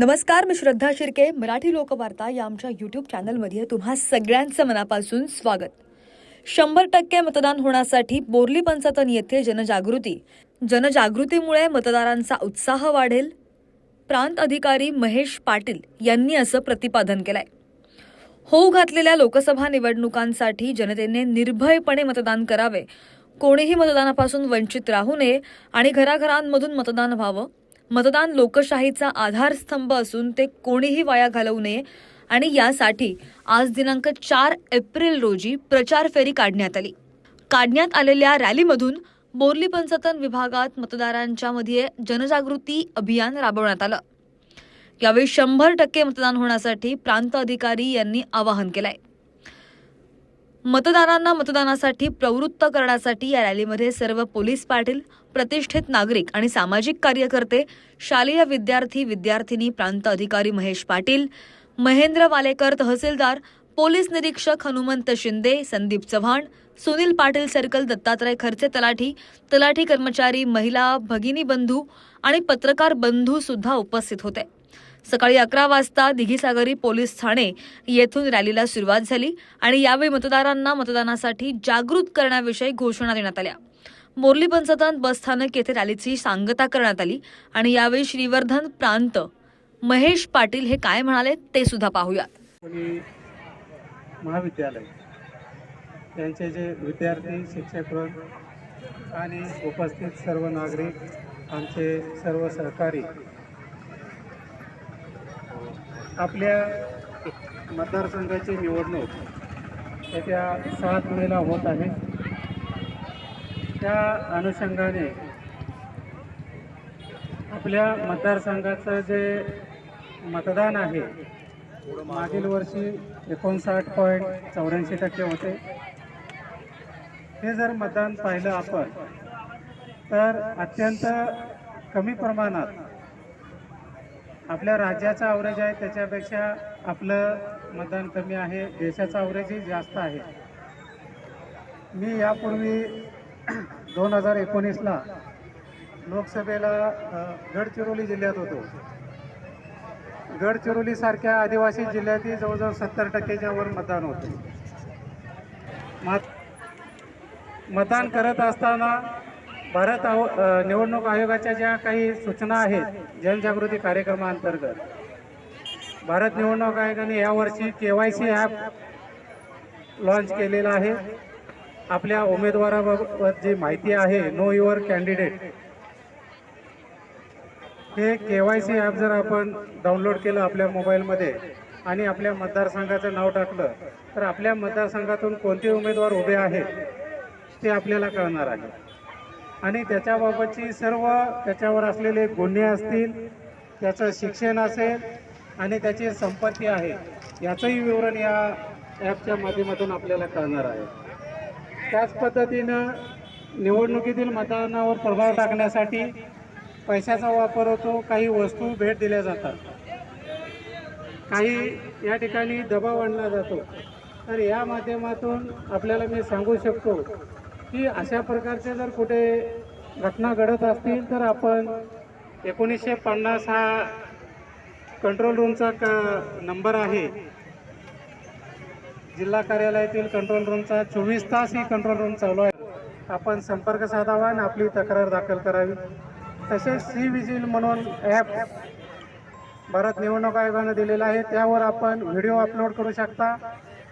नमस्कार मी श्रद्धा शिर्के मराठी लोकवार्ता या आमच्या यूट्यूब चॅनलमध्ये तुम्हा सगळ्यांचं मनापासून स्वागत. शंभर टक्के मतदान होण्यासाठी बोर्ली पंचायतन येथे जनजागृती. जनजागृतीमुळे मतदारांचा उत्साह वाढेल. प्रांत अधिकारी महेश पाटील यांनी असं प्रतिपादन केलंय. होऊ घातलेल्या लोकसभा निवडणुकांसाठी जनतेने निर्भयपणे मतदान करावे. कोणीही मतदानापासून वंचित राहू नये आणि घराघरांमधून मतदान व्हावं. मतदान लोकशाहीचा आधारस्तंभ असून ते कोणीही वाया घालवू नये आणि यासाठी आज दिनांक चार एप्रिल रोजी प्रचार फेरी काढण्यात आली. काढण्यात आलेल्या रॅलीमधून बोर्ली पंचतन विभागात मतदारांच्या मध्ये जनजागृती अभियान राबवण्यात आलं. यावेळी शंभर टक्के मतदान होण्यासाठी प्रांत अधिकारी यांनी आवाहन केलंय. मतदारांना मतदानासाठी प्रवृत्त करण्यासाठी या रॅलीमध्ये सर्व पोलीस पाटील प्रतिष्ठित नागरिक आणि सामाजिक कार्यकर्ते शालेय विद्यार्थी विद्यार्थिनी प्रांत अधिकारी महेश पाटील महेंद्र वालेकर तहसीलदार पोलीस निरीक्षक हनुमंत शिंदे संदीप चव्हाण सुनील पाटील सर्कल दत्तात्रय खर्चे तलाठी तलाठी कर्मचारी महिला भगिनी बंधू आणि पत्रकार बंधू सुद्धा उपस्थित होते. सकाळी अकरा वाजता दिघीसागरी पोलीस ठाणे येथून रॅलीला सुरुवात झाली आणि यावेळी मतदारांना मतदानासाठी जागृत करण्याविषयी घोषणा देण्यात आल्या. मोरली पंचतान बसस्थानक येथे रॅलीची सांगता करण्यात आली आणि यावेळी श्रीवर्धन प्रांत महेश पाटील हे काय म्हणाले ते सुद्धा पाहूयात. महाविद्यालय. त्यांचे जे विद्यार्थी शिक्षकवर्ग आणि उपस्थित सर्व नागरिक आमचे सर्व सहकारी आपल्या मतदारसंघाची निवडणूक येत्या सात मेला होत आहे. त्या अनुषंगाने आपल्या मतदारसंघाचं जे मतदान आहे मागील वर्षी एकोणसाठ पॉईंट चौऱ्याऐंशी टक्के होते. हे जर मतदान पाहिलं आपण तर अत्यंत कमी प्रमाणात आपल्या राज्याचा ॲव्हरेज आहे त्याच्यापेक्षा आपलं मतदान कमी आहे देशाचा ॲव्हरेजही जास्त आहे. मी यापूर्वी दोन हजार एकोणीसला लोकसभेला गडचिरोली जिल्ह्यात होतो. गडचिरोलीसारख्या आदिवासी जिल्ह्यातही जवळजवळ सत्तर टक्केच्या वर मतदान होते. मत मतदान करत असताना भारत आव निवडणूक आयोगाच्या ज्या काही सूचना आहेत जनजागृती कार्यक्रमाअंतर्गत भारत निवडणूक आयोगाने यावर्षी K Y C app launch केलेला आहे. आपल्या उमेदवाराबाबत जी माहिती आहे नो युअर कॅन्डिडेट हे के वाय सी ॲप जर आपण डाउनलोड केलं आपल्या मोबाईलमध्ये आणि आपल्या मतदारसंघाचं नाव टाकलं तर आपल्या मतदारसंघातून कोणते उमेदवार उभे आहेत ते आपल्याला कळणार आहे. आणि त्याच्याबाबतची सर्व त्याच्यावर असलेले गुन्हे असतील त्याचं शिक्षण असेल आणि त्याची संपत्ती आहे याचंही विवरण या ॲपच्या माध्यमातून आपल्याला कळणार आहे. त्याच पद्धतीनं निवडणुकीतील मतदानावर प्रभाव टाकण्यासाठी पैशाचा वापर होतो काही वस्तू भेट दिल्या जातात. काही या ठिकाणी दबाव आणला जातो. तर या माध्यमातून आपल्याला मी सांगू शकतो की अशा प्रकारचे जर कुठे घटना घडत असतील तर आपण एकोणीसशे पन्नास हा कंट्रोल रूमचा क नंबर आहे. जिल्हा कार्यालयातील कंट्रोल रूमचा चोवीस तास ही कंट्रोल रूम चालू आहे. आपण संपर्क साधावा आणि आपली तक्रार दाखल करावी. तसेच सी विजिल म्हणून ॲप भारत निवडणूक आयोगानं दिलेला आहे. त्यावर आपण व्हिडिओ अपलोड करू शकता.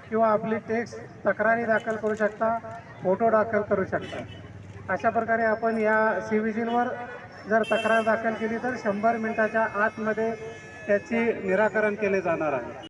किंवा आपली टेक्स्ट तक्रारी दाखल करू शकता फोटो दाखल करू शकता. अशा प्रकारे आपण या सी विजिलवर जर तक्रार दाखल केली तर शंभर मिनिटाच्या आतमध्ये त्याची निराकरण केले जाणार आहे.